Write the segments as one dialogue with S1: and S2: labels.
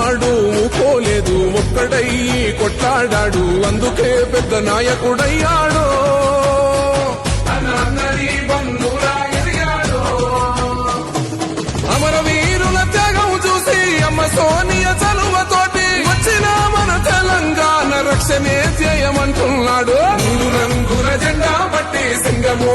S1: ఒక్కనాడు పోలేదు ఒక్కడయ్యి కొట్లాడాడు అందుకే పెద్ద నాయకుడయ్యాడు. అమరవీరుల త్యాగం చూసి అమ్మ సోనియ చలువతోటి వచ్చిన మన తెలంగాణ రక్షణే చేయమంటున్నాడు రంగుల జెండా పట్టి సింగమో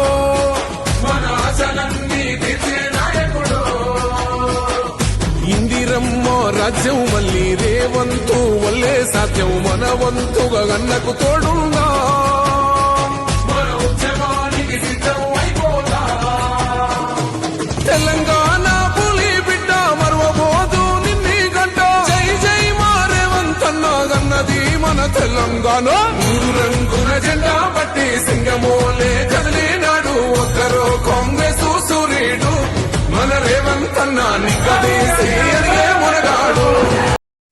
S1: రాజ్యం మళ్ళీ రేవంతు వల్లే సాధ్యం మన వంతుగా గన్నకు తోడుందా తెలంగాణ పులి బిడ్డ మరవబోదు నిన్ని గంట. జై జై మారేవంతన్న గన్నది మన తెలంగాణ. మూడు రంగుల జెండా పట్టి సింగమోలే కదిలినాడు ఒక్కరో కాంగ్రెస్